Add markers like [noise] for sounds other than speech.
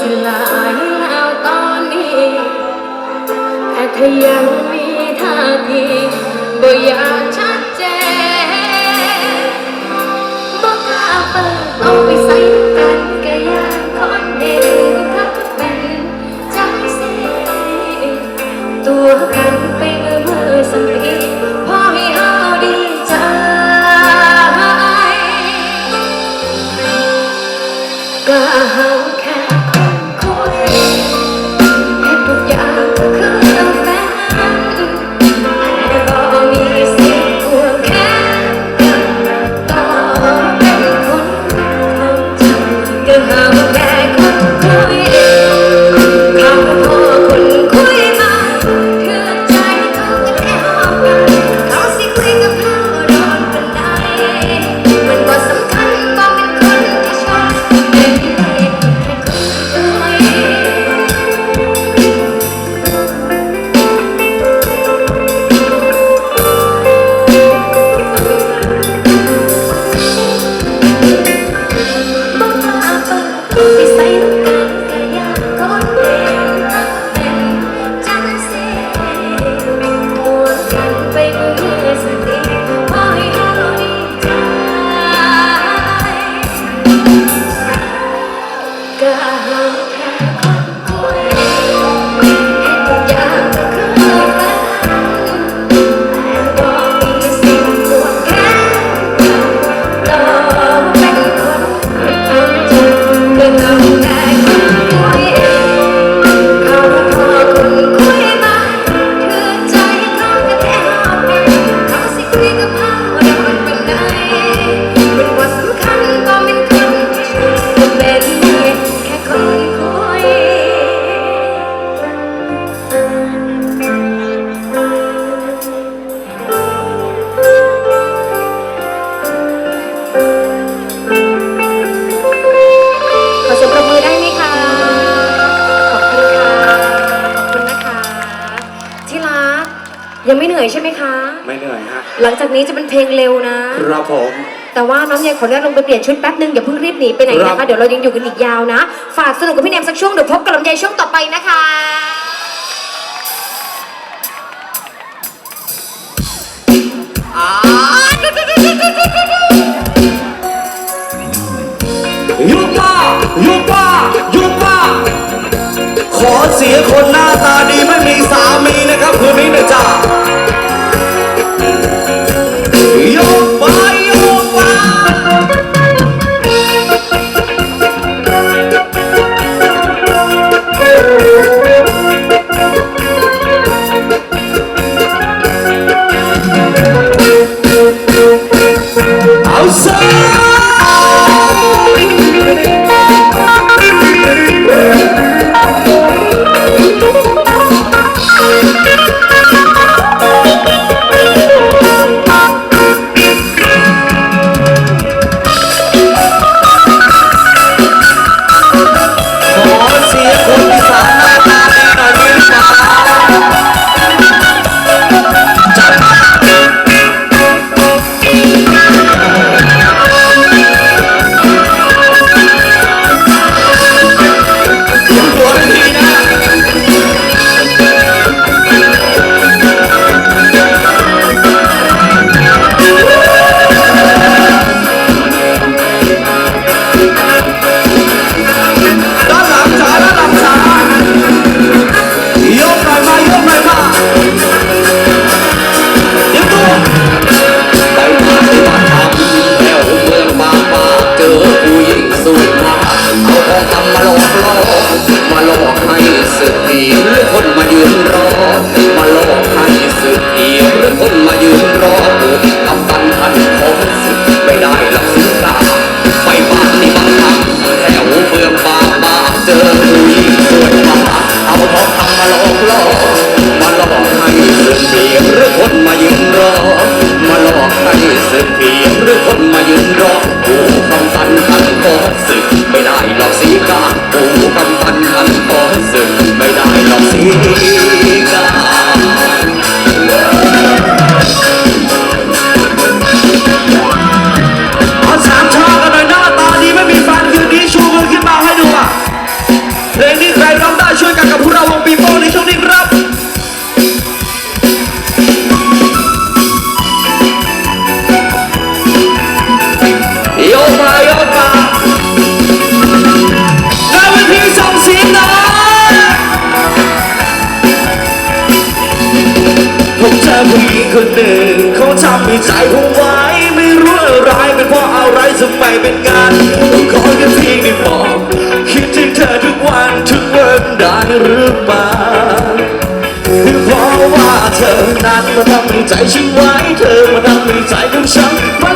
สิลายแล้วตอนนี้ แต่ถ้ายังมีท่าทีบ่อยากชัดเจนบ่กล้าเปิดเอาไปใส่กันก็อยากคนเห็นถ้าเป็นจังสิตัวกันไปเมื่อเมื่อสักที Woo! [laughs] ยังไม่เหนื่อยใช่ไหมคะ ไม่เหนื่อยฮะหลังจากนี้จะเป็นเพลงเร็วนะ ครับผม แต่ว่าน้องยังขออนุญาตลงไปเปลี่ยนชุดแป๊บนึงอย่าเพิ่งรีบหนีไปไหนครันะคะ บ เดี๋ยวเรายังอยู่กันอีกยาวนะ ฝากสนุกกับพี่แนมสักช่วงเดี๋ยวพบกับลำไยช่วงต่อไปนะคะยุ Yeah. [laughs] Yeah. ผู้หญิงคนหนึ่งเขาทำให้ใจผมไว้ไม่รู้อะไรเป็นเพราะอะไรทำไมเป็นงานขอแค่เพียงได้บอกคิดถึงเธอทุกวันทุกวันได้หรือเปล่าเพราะว่าเธอนั้นมาทำให้ใจฉันไว้เธอมาทำให้ใจของฉันไม่